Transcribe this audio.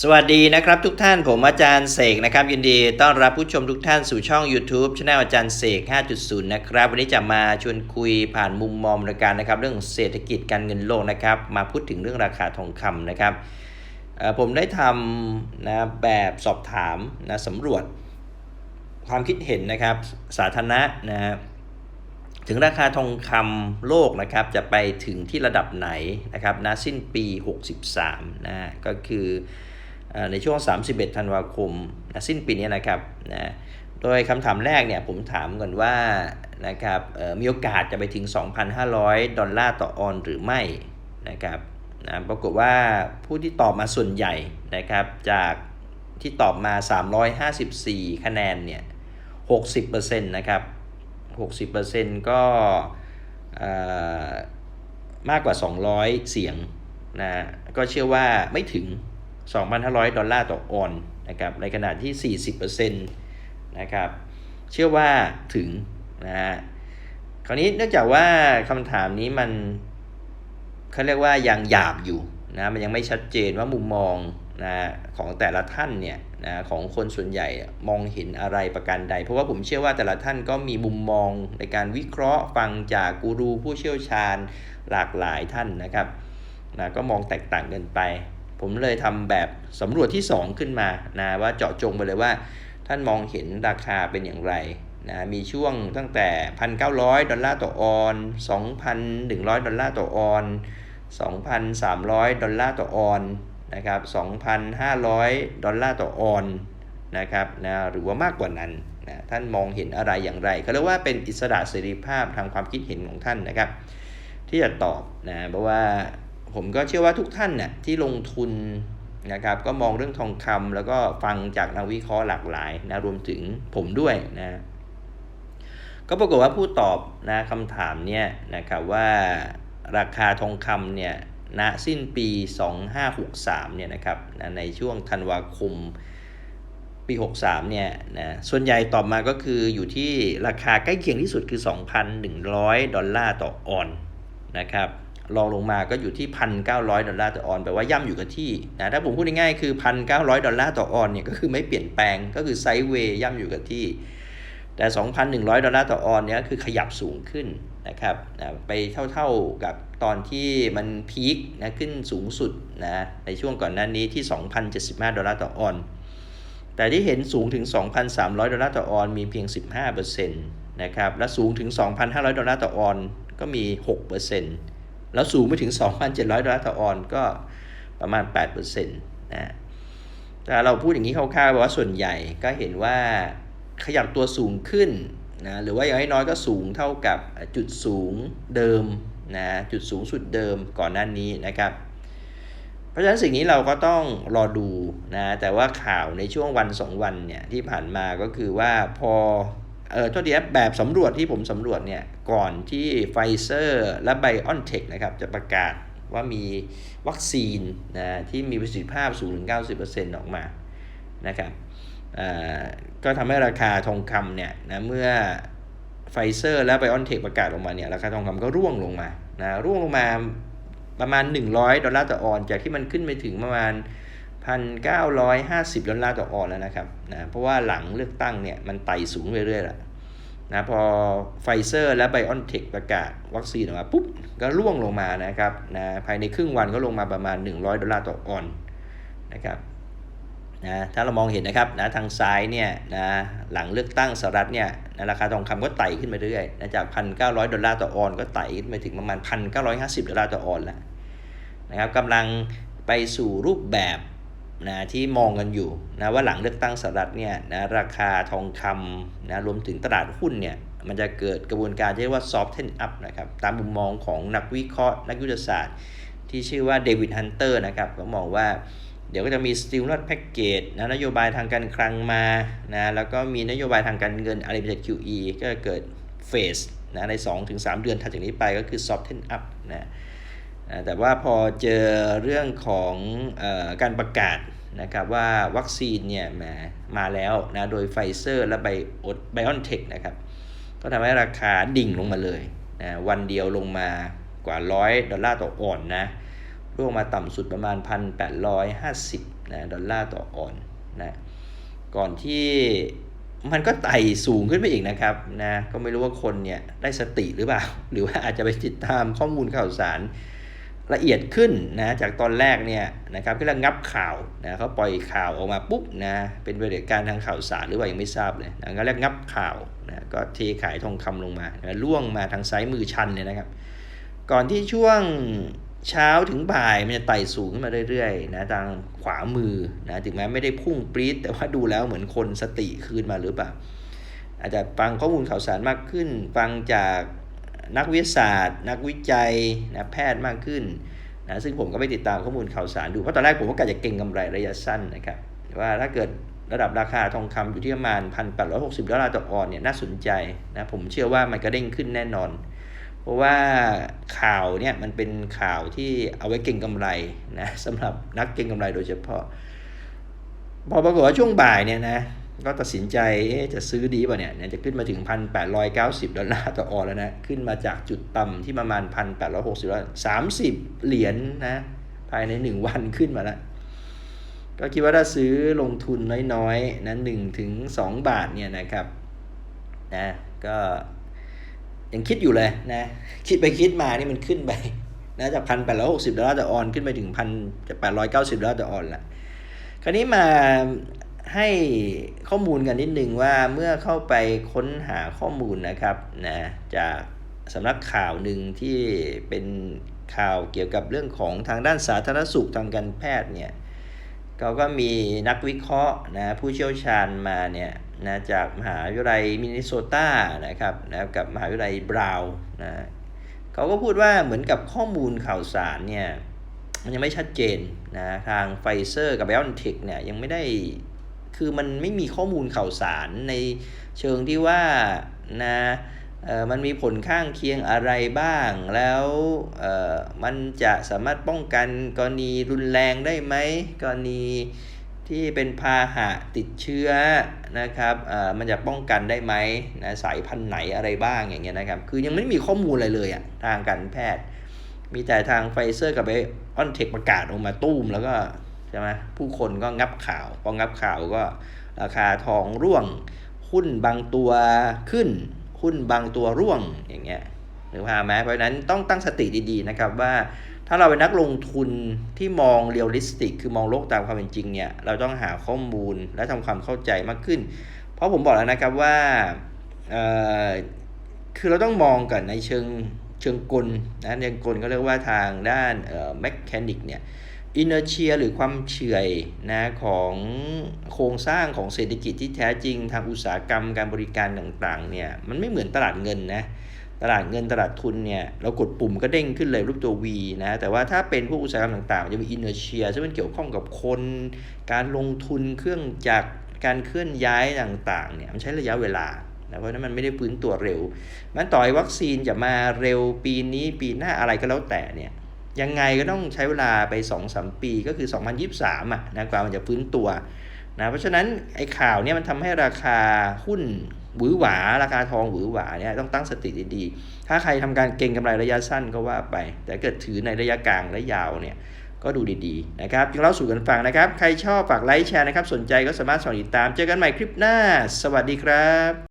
สวัสดีนะครับทุกท่านผมอาจารย์เสกนะครับ ยินดีต้อนรับผู้ชมทุกท่านสู่ช่อง YouTube ช anel อาจารย์เสก 5.0 นะครับ วันนี้จะมาชวนคุยผ่านมุมมองในการนะครับ เรื่องเศรษฐกิจการเงินโลกนะครับ มาพูดถึงเรื่องราคาทองคำนะครับผมได้ทำนะแบบสอบถามนะสำรวจความคิดเห็นนะครับ สาธารณะนะฮะ ถึงราคาทองคำโลกนะครับจะไปถึงที่ระดับไหนนะครับณสิ้นปี 63นะก็คือในช่วง 31 ธันวาคมนะสิ้นปีนี้นะครับนะโดยคำถามแรกเนี่ยผมถามก่อนว่านะครับมีโอกาสจะไปถึง 2,500 ดอลลาร์ต่อออนหรือไม่นะครับนะปรากฏว่าผู้ที่ตอบมาส่วนใหญ่นะครับจากที่ตอบมา 354 คะแนนเนี่ย 60%นะครับ 60%ก็เอ่อมากกว่า 200 เสียงนะก็เชื่อว่าไม่ถึง 2,500 ดอลลาร์ต่อออนนะครับในขณะที่ 40%นะครับเชื่อว่าถึงนะฮะคราวนี้เนื่องจากว่าคำถามนี้มันเขาเรียกว่ายังหยาบอยู่นะมันยังไม่ชัดเจนว่ามุมมอง นะของแต่ละท่านเนี่ยนะของคนส่วนใหญ่มองเห็นอะไรประการใด เพราะว่าผมเชื่อว่าแต่ละท่านก็มีมุมมองในการวิเคราะห์ฟังจากกูรูผู้เชี่ยวชาญหลากหลายท่านนะครับนะก็มองแตกต่างกันไป ผมเลยทำแบบสำรวจที่ 2 ขึ้นมานะว่าเจาะจงไปเลยว่า ท่านมองเห็นราคาเป็นอย่างไรนะมีช่วงตั้งแต่ 1,900 ดอลลาร์ต่อออน 2,100 ดอลลาร์ต่อออน 2,300 ดอลลาร์ต่อออน นะครับ2,500 ดอลลาร์ต่อออนนะครับนะหรือว่ามากกว่านั้นนะท่านมองเห็นอะไรอย่างไรเขาเรียกว่าเป็นอิสระเสรีภาพทางความคิดเห็นของท่านนะครับ ที่จะตอบนะเพราะว่าผมก็เชื่อว่าทุกท่านน่ะที่ลงทุนนะครับก็มองเรื่องทองคำแล้วก็ฟังจากนักวิเคราะห์หลากหลายนะรวมถึงผมด้วยนะก็ปรากฏว่าผู้ตอบนะคำถามเนี่ยนะครับว่าราคาทองคำเนี่ย ณสิ้นปี 2563 เนี่ยนะครับนะในช่วงธันวาคมปี 63 เนี่ยนะส่วนใหญ่ตอบมาก็คืออยู่ที่ราคาใกล้เคียงที่สุดคือ 2,100 ดอลลาร์ต่อออนนะครับรองลงมาก็อยู่ที่ 1,900 ดอลลาร์ต่อออนแปลว่าย่ำอยู่กับที่นะถ้าผมพูดง่ายๆคือ 1,900 ดอลลาร์ต่อออนเนี่ยก็คือไม่เปลี่ยนแปลงก็คือไซด์เวย์ย่ำอยู่กับที่ แต่ 2,100 ดอลลาร์ต่อออนเนี่ยคือขยับสูงขึ้น นะครับนะไปเท่าๆกับตอนที่มันพีคนะขึ้นสูงสุดนะในช่วงก่อนหน้านี้ที่ 2,075 ดอลลาร์ต่อออน แต่ที่เห็นสูงถึง 2,300 ดอลลาร์ต่อออน มีเพียง 15%นะครับและสูงถึง 2,500 ดอลลาร์ต่อออนก็มี 6%แล้วสูงไปถึง 2,700 ดอลลาร์ต่อออนก็ประมาณ 8%นะแต่เราพูดอย่างนี้คร่าวๆว่าส่วนใหญ่ก็เห็นว่าขยับตัวสูงขึ้น นะหรือว่าอย่างน้อยก็สูงเท่ากับจุดสูงเดิมนะจุดสูงสุดเดิมก่อนหน้านี้นะครับ เพราะฉะนั้นสิ่งนี้เราก็ต้องรอดูนะแต่ว่าข่าวในช่วงวันสองวันเนี่ยที่ผ่านมาก็คือว่าพอเออโทษทีแบบสำรวจที่ผมสำรวจเนี่ยก่อนที่ไฟเซอร์และไบออนเทคนะครับจะประกาศว่ามีวัคซีนนะที่มีประสิทธิภาพสูงถึง 90%ออกมานะครับ ก็ทำให้ราคาทองคำเนี่ยนะเมื่อไฟเซอร์และไบออนเทคประกาศออกมาเนี่ยราคาทองคำก็ร่วงลงมานะร่วงลงมาประมาณ 100 ดอลลาร์ต่อออน จากที่มันขึ้นไปถึงประมาณ 1,950 ดอลลาร์ต่อออนแล้วนะครับนะเพราะว่าหลังเลือกตั้งเนี่ยมันไต่สูงเรื่อยๆแหละนะพอไฟเซอร์และไบออนเทคประกาศวัคซีนออกมาปุ๊บ ก็ร่วงลงมานะครับนะภายในครึ่งวันก็ลงมาประมาณ 100 ดอลลาร์ต่อออนนะครับ นะถ้าเรามองเห็นนะครับนะทางซ้ายเนี่ยนะหลังเลือกตั้งสหรัฐเนี่ยนะราคาทองคำก็ไต่ขึ้นมาเรื่อยนะจาก 1,900 ดอลลาร์ต่อออนก็ไต่ขึ้นไปถึงประมาณ 1,950 ดอลลาร์ต่อออนแล้วนะครับกำลังไปสู่รูปแบบนะที่มองกันอยู่นะว่าหลังเลือกตั้งสหรัฐเนี่ยนะราคาทองคำนะรวมถึงตลาดหุ้นเนี่ยมันจะเกิดกระบวนการที่เรียกว่า soften up นะครับตามมุมมองของนักวิเคราะห์นักยุทธศาสตร์ ที่ชื่อว่าเดวิดฮันเตอร์นะครับก็มองว่า เดี๋ยวก็จะมี stimulus package นะนโยบายทางการคลังมานะแล้วก็มีนโยบายทางการเงินอะไรเป็น QE ก็เกิดเฟสนะใน 2-3 เดือนถัดจากนี้ไปก็คือ soften up นะแต่ว่าพอเจอเรื่องของเออการประกาศนะครับว่าวัคซีนเนี่ยมามาแล้วนะโดยไฟเซอร์และไบโอไบออนเทคนะครับก็ทำให้ราคาดิ่งลงมาเลยนะวันเดียวลงมากว่า 100 ดอลลาร์ต่อออนนะ ร่วงมาต่ำสุดประมาณ 1,850นะดอลลาร์ต่อออนนะก่อนที่มันก็ไต่สูงขึ้นไปอีกนะครับนะก็ไม่รู้ว่าคนเนี่ยได้สติหรือเปล่า หรือว่าอาจจะไปติดตามข้อมูลข่าวสารละเอียดขึ้นนะจากตอนแรกเนี่ยนะครับที่เรางับข่าวนะเขาปล่อยข่าวออกมาปุ๊บนะเป็นบริการทางข่าวสารหรือว่ายังไม่ทราบเลยนะก็เรียกงับข่าวนะก็เทขายทองคำลงมานะล่วงมาทางซ้ายมือชันเนี่ยนะครับ ก่อนที่ช่วง เช้าถึงบ่ายมันจะไต่สูงขึ้นมาเรื่อยๆนะทางขวามือนะถึงแม้ไม่ได้พุ่งปรี๊ดแต่ว่าดูแล้วเหมือนคนสติคืนมาหรือเปล่าอาจจะฟังข้อมูลข่าวสารมากขึ้น ฟังจากนักวิทยาศาสตร์ นักวิจัยนะแพทย์มากขึ้นนะซึ่งผมก็ไปติดตามข้อมูลข่าวสารดูเพราะตอนแรกผมก็กะจะเก็งกำไรระยะสั้นนะครับว่าถ้าเกิดระดับราคาทองคำอยู่ที่ประมาณ 1,860 ดอลลาร์ต่อออนเนี่ยน่าสนใจนะผมเชื่อว่ามันก็เด้งขึ้นแน่นอน ราะว่าข่าวเนี่ยมันเป็นข่าวที่เอาไว้เก็งกำไรนะสำหรับนักเก็งกำไรโดยเฉพาะ พอปรากฏว่าช่วงบ่ายเนี่ยนะก็ตัดสินใจจะซื้อดีป่ะเนี่ยเนี่ยจะขึ้นมาถึง 1,890 ดอลลาร์ต่อออนแล้วนะ ขึ้นมาจากจุดต่ำที่ประมาณ 1,860ดอลลาร์30 เหรียญนะภายใน 1 วันขึ้นมาแล้ว ก็คิดว่าถ้าซื้อลงทุนน้อยๆนะ1ถึง2บาทเนี่ยนะครับนะก็ ยังคิดอยู่เลยนะ คิดไปคิดมานี่มันขึ้นไปนะจาก1,860ดร้อยหกสิบลลาร์ต่อออนขึ้นไปถึง1,890ดอลลาร์ต่อออนละคราวนี้มาให้ข้อมูลกันนิดนึงว่าเมื่อเข้าไปค้นหาข้อมูลนะครับนะจากสำนักข่าวหนึ่งที่เป็นข่าวเกี่ยวกับเรื่องของทางด้านสาธารณสุขทางการแพทย์เนี่ยเขาก็มีนักวิเคราะห์นะผู้เชี่ยวชาญมาเนี่ย นะจากมหาวิทยาลัยมินนิโซตานะครับนะกับมหาวิทยาลัยบราวน์นะเขาก็พูดว่าเหมือนกับข้อมูลข่าวสารเนี่ยมันยังไม่ชัดเจนนะทางไฟเซอร์กับ b บ o n t e c h เนี่ยยังไม่ได้คือมันไม่มีข้อมูลข่าวสารในเชิงที่ว่านะเออมันมีผลข้างเคียงอะไรบ้าง แล้วเอ่อมันจะสามารถป้องกันกรณีรุนแรงได้ไหมกรณี ที่เป็นพาหะติดเชื้อนะครับเอ่อมันจะป้องกันได้ไหมนะสายพันธุ์ไหนอะไรบ้างอย่างเงี้ยนะครับ คือยังไม่มีข้อมูลอะไรเลยอะทางการแพทย์ มีแต่ทางไฟเซอร์กับไบออนเทคประกาศออกมาตุ้มแล้วก็ใช่ไหมผู้คนก็งับข่าว พองับข่าวก็ราคาทองร่วง หุ้นบางตัวขึ้น หุ้นบางตัวร่วงอย่างเงี้ยหรือว่าไหมเพราะฉะนั้นต้องตั้งสติดีๆนะครับว่า ถ้าเราเป็นนักลงทุนที่มองเรียลลิสติก คือมองโลกตามความเป็นจริงเนี่ย เราต้องหาข้อมูลและทำความเข้าใจมากขึ้น เพราะผมบอกแล้วนะครับว่าคือเราต้องมองกันในเชิงเชิงกลนะเชิงกลก็เรียกว่าทางด้านแมคแคนิกเนี่ยอินเนอร์เชียหรือความเฉื่อยนะของโครงสร้างของเศรษฐกิจที่แท้จริงทางอุตสาหกรรมการบริการต่างๆเนี่ยมันไม่เหมือนตลาดเงินนะ ตลาดเงินตลาดทุนเนี่ยเรากดปุ่มก็เด้งขึ้นเลยรูปตัว V นะแต่ว่าถ้าเป็นพวกอุตสาหกรรมต่างๆ จะมีอินเนอร์เชียซึ่งมันเกี่ยวข้องกับคน การลงทุนเครื่องจักรการเคลื่อนย้ายต่างๆเนี่ยมันใช้ระยะเวลานะเพราะฉะนั้นมันไม่ได้ฟื้นตัวเร็ว มันต่อยวัคซีนจะมาเร็วปีนี้ปีหน้าอะไรก็แล้วแต่เนี่ยยังไงก็ต้องใช้เวลาไป 2-3 ปีก็คือ 2023อะนะกว่ามันจะฟื้นตัวนะเพราะฉะนั้นไอ้ข่าวเนี่ยมันทำให้ราคาหุ้น หวือหวาราคาทองหวือหวาเนี่ยต้องตั้งสติดีๆ ถ้าใครทำการเก็งกำไรระยะสั้นก็ว่าไป แต่เกิดถือในระยะกลางและยาวเนี่ยก็ดูดีๆนะครับจึงเล่าสู่กันฟังนะครับ ใครชอบฝากไลค์แชร์นะครับ สนใจก็สามารถสอนติดตาม เจอกันใหม่คลิปหน้า สวัสดีครับ